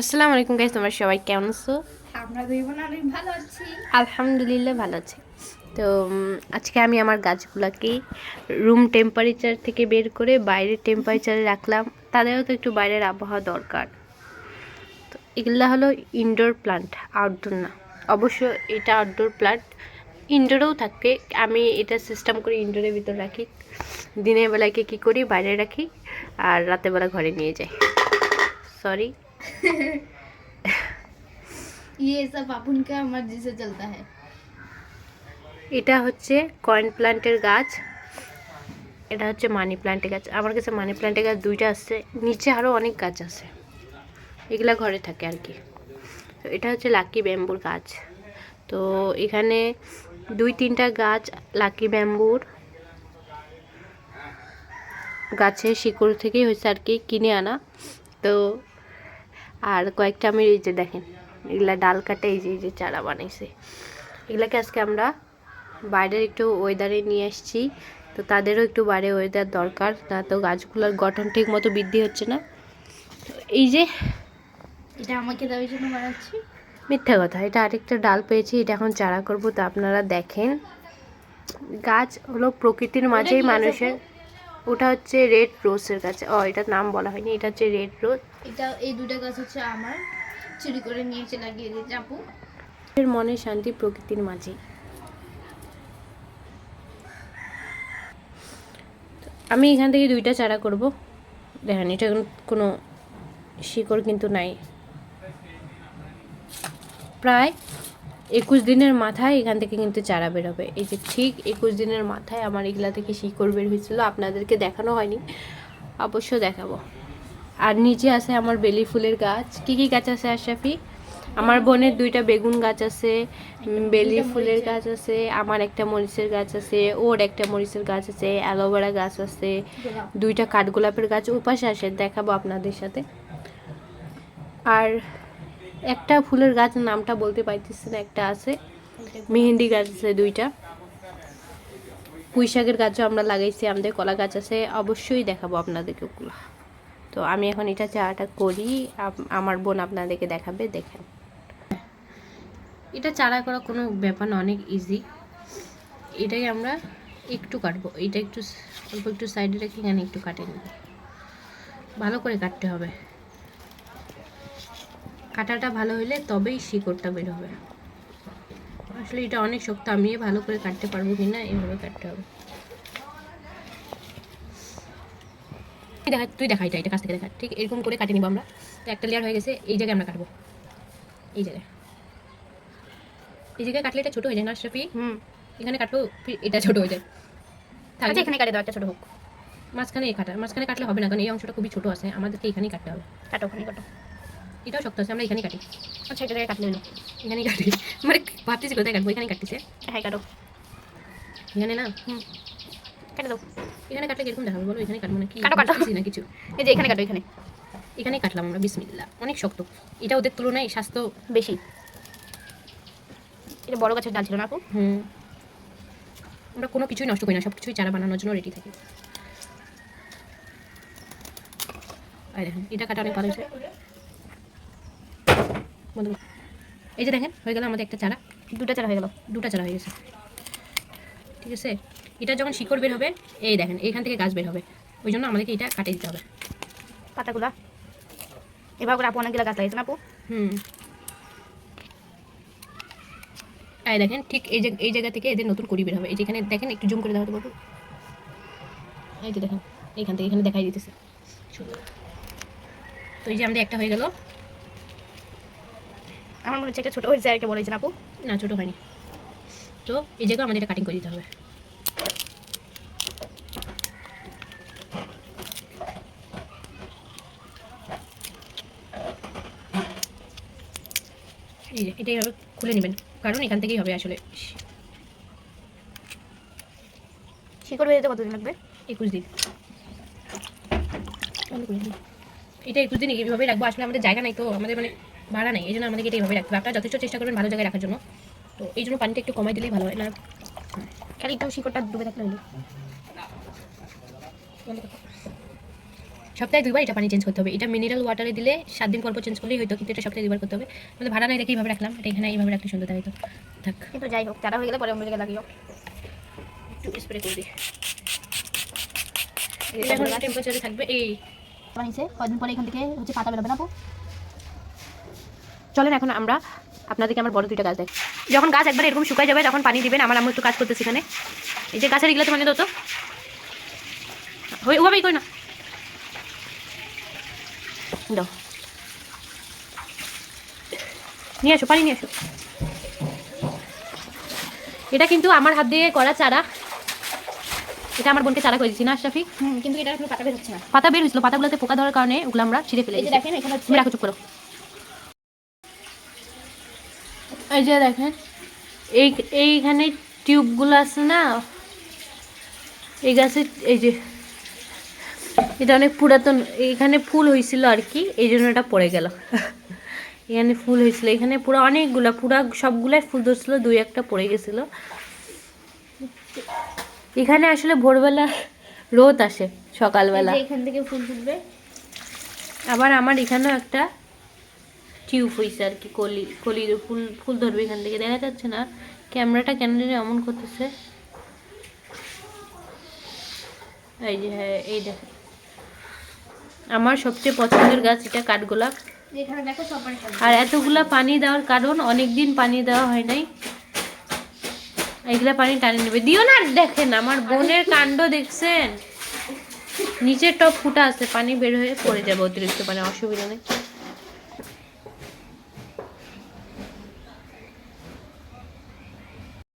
আসসালামু আলাইকুম গাইস তোমরা সবাই কেমন আছো? আমরা দুই বোন অনেক ভালো আছি। আলহামদুলিল্লাহ ভালো আছি। তো আজকে আমি আমার গাছগুলোকে রুম টেম্পারেচার থেকে বের করে বাইরের টেম্পারেচারে রাখলাম। তাদেরও তো একটু বাইরের আবহাওয়া দরকার। তো এগুলো হলো ইনডোর প্লান্ট আউটডোর না। অবশ্য এটা আউটডোর প্লান্ট ইনডোরেও থাকে। আমি এটা সিস্টেম করে ইনডোরের ভিতর রাখি। দিনের বেলাকে কী করি? বাইরে রাখি। আর রাতের বেলা ঘরে নিয়ে যাই। সরি ये सब अपन का मर्जी से चलता है এটা হচ্ছে কয়েন প্ল্যান্টের গাছ এটা হচ্ছে মানি প্ল্যান্টের গাছ আমার কাছে মানি প্ল্যান্টের গাছ দুইটা আছে নিচে আরও অনেক গাছ আছে এগুলা ঘরে থাকে আর কি তো এটা হচ্ছে লাকি ব্যাম্বুর গাছ তো এখানে দুই তিনটা গাছ লাকি ব্যাম্বুর গাছের শিকড় থেকেই হয়েছে আর কি কিনে আনা তো আর কয়েকটা আমি এই যে দেখেন এগুলা ডাল কাটে এই যে এই যে চারা বানাইছে। এগুলাকে আজকে আমরা বাইরের একটু ওয়েদারে নিয়ে আসছি। তো তাদেরও একটু বাইরে ওয়েদার দরকার না তো গাছগুলোর গঠন ঠিক মতো বৃদ্ধি হচ্ছে না। তো এই যে এটা আমাকে দেওয়ার জন্য বানাচ্ছি। মিথ্যা কথা এটা আরেকটা ডাল পেয়েছি এটা এখন চারা করব তো আপনারা দেখেন। গাছ হলো প্রকৃতির মাঝেই মানুষের ওটা হচ্ছে রেড রোজের গাছ। ও এটার নাম বলা হয়নি এটা হচ্ছে রেড রোজ। এটা এই দুটো গাছ হচ্ছে আমার। চুরি করে নিয়ে এসে লাগিয়ে দিয়েছে আপু। এর মনে শান্তি প্রকৃতির মাঝে। আমি এখান থেকে দুইটা চারা করব। দেখেন এটা কোনো শিকড় কিন্তু নাই। প্রায় একুশ দিনের মাথায় এখান থেকে কিন্তু চারা বেরোবে। এই যে ঠিক একুশ দিনের মাথায় আমার এগুলা থেকে শিকড় বের হয়েছিল আপনাদেরকে দেখানো হয়নি অবশ্য দেখাবো। আর নিচে আছে আমার বেলি ফুলের গাছ। কি কি গাছ আছে আশরাফি? আমার বোনের দুইটা বেগুন গাছ আছে বেলি ফুলের গাছ আছে আমার একটা মরিচের গাছ আছে ওর একটা মরিচের গাছ আছে অ্যালোভেরা গাছ আছে দুইটা কাঠগোলাপের গাছ। ওপাশে আসে দেখাবো আপনাদের সাথে। আর একটা ফুলের গাছ নামটা বলতে পারতেছি না, একটা আছে। মেহেন্দি গাছ আছে দুইটা। পুঁই শাকের গাছও আমরা লাগাইছি, আমাদের কলা গাছ আছে। অবশ্যই দেখাবো আপনাদেরকে ওগুলো। তো আমি এখন এটা চাটা করি আমার বোন আপনাদেরকে দেখাবে, দেখেন। এটা চারা করা কোনো ব্যাপার না, অনেক ইজি এটাই আমরা একটু কাটবো। এটা একটু, অল্প একটু সাইডে রেখে এখানে একটু কাটে নেব। ভালো করে কাটতে হবে। কাটাটা ভালো হলে তবেই শিকড়টা বের হবে। আসলে এটা অনেক শক্ত আমি ভালো করে কাটতে পারব কি না এভাবে কাটতে হবে। তুই দেখা তুই দেখা এটা এটা কাছ থেকে দেখা। ঠিক এরকম করে কাটে নিব আমরা। তো একটা লেয়ার হয়ে গেছে এই জায়গায় আমরা কাটবো। এই জায়গায়। এই জায়গায় কাটলে এটা ছোট হয়ে যায় না আশরাফি? হুম। এখানে কাটলেও এটা ছোট হয়ে যায়। তাহলে আচ্ছা এখানে কাটে দাও একটা ছোট হোক। মাঝখানে এই কাটা মাঝখানে কাটলে হবে না কারণ এই অংশটা খুবই ছোট আছে আমাদেরকে এখানেই কাটতে হবে। কাটো ওখানে কাটো। এটাও শক্ত আছে আমরা এখানেই কাটি। আচ্ছা এটা কাটলে হলো। এখানেই কাটি। মানে ভাবতেছি কোথায় কাটবো এখানে কাটতেছে। হ্যাঁ কাটো। এখানে না? হুম। কেটে দাও। এখানে কাটলে কীরকম দেখাবে বলো? এখানে কাটবো না কি? কাটো, কাটো। না কিছু। এই যে এখানে কাটো এখানে। এখানেই কাটলাম আমরা বিসমিল্লা অনেক শক্ত। এটা ওদের তুলনায় স্বাস্থ্য বেশি। এটা বড় গাছের ডাল ছিল না আপু? হুম। আমরা কোনো কিছুই নষ্ট করি না সব কিছুই চারা বানানোর জন্য রেডি থাকি। দেখেন এটা কাটা অনেক ভালো হয়েছে। বন্ধ। এই যে দেখেন হয়ে গেল আমাদের একটা চারা। দুটো চারা হয়ে গেল। দুটা চারা হয়ে গেছে। ঠিক আছে? এটা যখন শিকড় বের হবে এই দেখেন এইখান থেকে গাছ বের হবে। ওই জন্য আমাদেরকে এটা কাটে দিতে হবে। পাতাগুলা। এবার করে আপু অনেকগুলো গাছ লাগিয়েছে না আপু। হুম। এই দেখেন ঠিক এই যে এই জায়গা থেকে এদের নতুন করি বের হবে। এই যেখানে দেখেন একটু জুম করে দেখাতে পারব এই যে দেখেন এইখান থেকে এখানে দেখাই দিতেছে। তো এই যে আমাদের একটা হয়ে গেল। আমার মনে হচ্ছে এটা ছোট হয়েছে আর কি বলেছেন আপু? না ছোটো হয়নি। তো এই জায়গায় আমাদের এটা কাটিং করে দিতে হবে। এই যে এটা এইভাবে খুলে নেবেন। কারণ এখান থেকেই হবে আসলে। শিকড় বেরোতে কতদিন লাগবে? একুশ দিন। এটা একুশ দিন এইভাবেই রাখব। আসলে আমাদের জায়গা নাই তো আমাদের মানে ভাড়া নেই এই জন্য আমাদেরকে এটা এইভাবে রাখতে হবে। আপনারা যথেষ্ট চেষ্টা করবেন ভালো জায়গায় রাখার জন্য। তো এই জন্য পানিটা একটু কমাই দিলেই ভালো হয় না? খালি একটু শিকড়টা ডুবে থাকলে হলো। সপ্তাহে দুইবার এটা পানি চেঞ্জ করতে হবে। এটা মিনারেল ওয়াটারে দিলে সাত দিন পর পর চেঞ্জ করলেই হয়তো কিন্তু এটা সপ্তাহে দুইবার করতে হবে। মানে ভাড়া নাই দেখে এইভাবে রাখলাম এটা এখানে এইভাবে রাখলে সুন্দর দেখাইতো থাক। কিন্তু যাই হোক তারা হয়ে গেলে পরে অন্য জায়গায় লাগিও। একটু স্প্রে করে দিই। এটা এখন টেম্পারেচারে থাকবে এই। বানিয়েছে কয়দিন পরে এখান থেকে হচ্ছে পাতা বেরোবে না? চলেন এখন আমরা আপনাদেরকে আমার বড় দুইটা গাছ দেখ যখন গাছ একবার এরকম শুকায় যাবে তখন পানি দিবেন। আমার আম্মু একটু কাজ করতেছে এখানে। এই যে গাছের এগুলোতে মানে দাও তো। ওভাবেই কই না। দাও। নিয়ে আসো পানি নিয়ে আসো। এটা কিন্তু আমার হাত দিয়ে করা চারা। এটা আমার বোনকে চারা করে দিচ্ছি না আশরাফি কিন্তু এটা পাতা বের হচ্ছে না। পাতা বের হয়েছিল। পাতাগুলোতে পোকা ধরার কারণে ওগুলো আমরা ছিঁড়ে ফেলে। দেখেন এখানে রাখো চুপ করো। এই যে দেখেন এই এইখানে টিউবগুলো আছে না? এই গাছের এই যে এটা অনেক পুরাতন এখানে ফুল হয়েছিল আর কি এই জন্য এটা পড়ে গেল। এখানে ফুল হয়েছিল এখানে পুরো অনেকগুলা পুরা সবগুলাই ফুল ধরছিল দুই একটা পড়ে গেছিল। এখানে আসলে ভোরবেলা রোদ আসে সকালবেলা। এখান থেকে ফুল ফুটবে। আবার আমার এখানেও একটা টিউব হয়েছে আর কি কলি কলি ফুল ফুল ধরবে এখান থেকে। দেখা যাচ্ছে না ক্যামেরাটা কেন জানি এমন করতেছে। এই যে হ্যাঁ এই দেখ। আমার সবচেয়ে পছন্দের গাছ এটা কাঠগোলাপ। আর এতগুলা পানি দেওয়ার কারণ অনেক দিন পানি দেওয়া হয় নাই। এগুলা পানি টানে নেবে। দিও না দেখেন আমার বোনের কাণ্ড দেখছেন। নিচের টপ ফুটা আছে পানি বের হয়ে পড়ে যাবে অতিরিক্ত পানি অসুবিধা নেই।